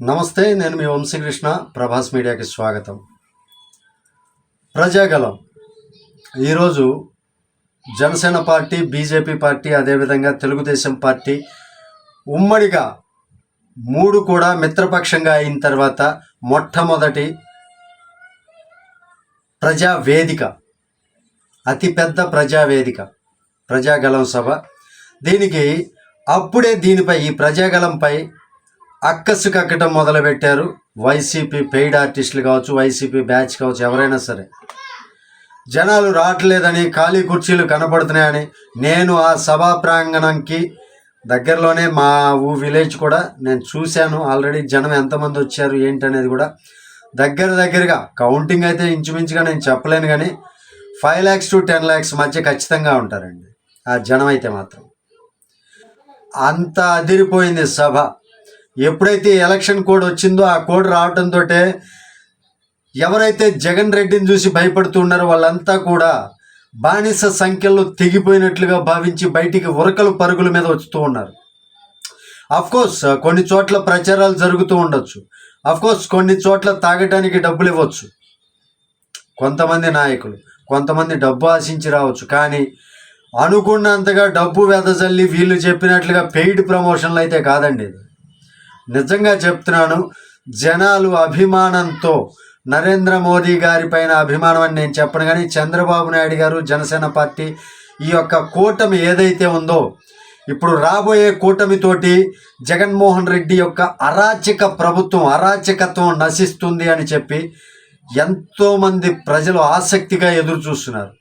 నమస్తే నేను మీ వంశీకృష్ణ ప్రభాస్ మీడియాకి స్వాగతం. ప్రజాగలం ఈరోజు జనసేన పార్టీ బీజేపీ పార్టీ అదేవిధంగా తెలుగుదేశం పార్టీ ఉమ్మడిగా మూడు కూడా మిత్రపక్షంగా అయిన తర్వాత మొట్టమొదటి ప్రజా వేదిక అతిపెద్ద ప్రజావేదిక ప్రజాగలం సభ. దీనికి అప్పుడే దీనిపై ఈ ప్రజాగలంపై అక్కసు కక్కటం మొదలుపెట్టారు. వైసీపీ పెయిడ్ ఆర్టిస్టులు కావచ్చు వైసీపీ బ్యాచ్ కావచ్చు ఎవరైనా సరే. జనాలు రావట్లేదని ఖాళీ కుర్చీలు కనపడుతున్నాయని నేను ఆ సభా ప్రాంగణంకి దగ్గరలోనే మా ఊ విలేజ్ కూడా నేను చూశాను. ఆల్రెడీ జనం ఎంతమంది వచ్చారు ఏంటనేది కూడా దగ్గర దగ్గరగా కౌంటింగ్ అయితే ఇంచుమించుగా నేను చెప్పలేను కానీ five lakhs to ten lakhs మధ్య ఖచ్చితంగా ఉంటారండి. ఆ జనం అయితే మాత్రం. అంత అదిరిపోయింది సభ. ఎప్పుడైతే ఎలక్షన్ కోడ్ వచ్చిందో ఆ కోడ్ రావడంతో ఎవరైతే జగన్ రెడ్డిని చూసి భయపడుతున్నారో వాళ్ళంతా కూడా బానిస సంఖ్యలో తెగిపోయినట్లుగా భావించి బయటికి ఉరకలు పరుగుల మీద వస్తూ ఉన్నారు. కోర్స్ కొన్ని చోట్ల ప్రచారాలు జరుగుతూ ఉండొచ్చు. కోర్స్ కొన్ని చోట్ల తాగడానికి డబ్బులు ఇవ్వచ్చు. కొంతమంది నాయకులు కొంతమంది డబ్బు ఆశించి రావచ్చు. కానీ అనుకున్నంతగా డబ్బు వెదజల్లి వీళ్ళు చెప్పినట్లుగా పెయిడ్ ప్రమోషన్లు అయితే కాదండి ఇది. నిజంగా చెప్తున్నాను జనాలు అభిమానంతో నరేంద్ర మోదీ గారి పైన అభిమానం అని నేను చెప్పను కానీ చంద్రబాబు నాయుడు గారు జనసేన పార్టీ ఈ యొక్క కూటమి ఏదైతే ఉందో ఇప్పుడు రాబోయే కూటమితోటి జగన్మోహన్ రెడ్డి యొక్క అరాచక ప్రభుత్వం అరాచకత్వం నశిస్తుంది అని చెప్పి ఎంతోమంది ప్రజలు ఆసక్తిగా ఎదురు చూస్తున్నారు.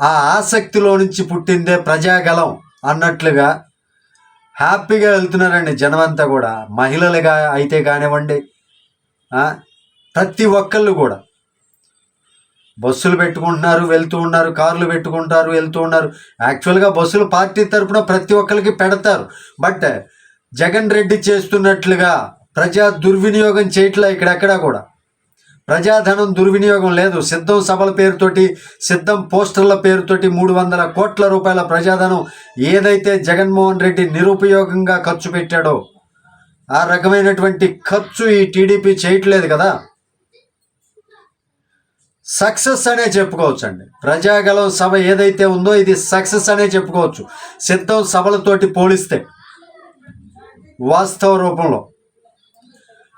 ఆ ఆసక్తిలో నుంచి పుట్టిందే ప్రజాగలం అన్నట్లుగా హ్యాపీగా వెళ్తున్నారండి జనమంతా కూడా. మహిళలుగా అయితే కానివ్వండి ప్రతి ఒక్కళ్ళు కూడా. బస్సులు పెట్టుకుంటున్నారు వెళ్తూ ఉన్నారు కార్లు పెట్టుకుంటారు వెళ్తూ ఉన్నారు. యాక్చువల్గా బస్సులు పార్టీ తరపున ప్రతి ఒక్కరికి పెడతారు. బట్ జగన్ రెడ్డి చేస్తున్నట్లుగా ప్రజా దుర్వినియోగం చేయట్లే ఇక్కడెక్కడా కూడా. ప్రజాధనం దుర్వినియోగం లేదు. సిద్ధం సభల పేరుతోటి సిద్ధం పోస్టర్ల పేరుతోటి మూడు వందల కోట్ల రూపాయల ప్రజాధనం ఏదైతే జగన్మోహన్ రెడ్డి నిరుపయోగంగా ఖర్చు పెట్టాడో ఆ రకమైనటువంటి ఖర్చు ఈ టీడీపీ చేయట్లేదు కదా? సక్సెస్ అనే చెప్పుకోవచ్చు అండి ప్రజాగలం సభ ఏదైతే ఉందో ఇది సక్సెస్ అనే చెప్పుకోవచ్చు. సిద్ధం సభలతోటి పోలిస్తే వాస్తవ రూపంలో.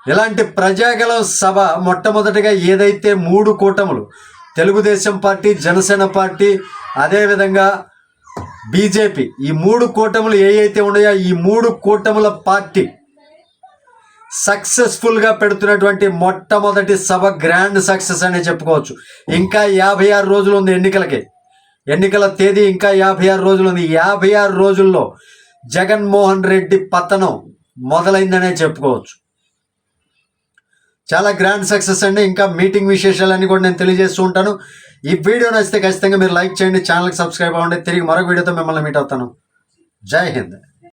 ఇలాంటి ప్రజాగలం సభ మొట్టమొదటిగా ఏదైతే మూడు కూటములు తెలుగుదేశం పార్టీ జనసేన పార్టీ అదేవిధంగా బీజేపీ ఈ మూడు కూటములు ఏవైతే ఉన్నాయో ఈ మూడు కూటముల పార్టీ సక్సెస్ఫుల్గా పెడుతున్నటువంటి మొట్టమొదటి సభ గ్రాండ్ సక్సెస్ అనే చెప్పుకోవచ్చు. ఇంకా యాభై ఆరు రోజులు ఉంది ఎన్నికలకి. ఎన్నికల తేదీ ఇంకా యాభై ఆరు రోజులు ఉంది. యాభై ఆరు రోజుల్లో జగన్మోహన్ రెడ్డి పతనం మొదలైందనే చెప్పుకోవచ్చు. చాలా గ్రాండ్ సక్సెస్ అండి. ఇంకా మీటింగ్ విశేషాలన్నీ కూడా నేను తెలియజేస్తూ ఉంటాను. ఈ వీడియో నచ్చితే ఖచ్చితంగా మీరు లైక్ చేయండి ఛానల్కి సబ్స్క్రైబ్ అవ్వండి. తిరిగి మరొక వీడియోతో మిమ్మల్ని మీట్ అవుతాను. జై హింద్.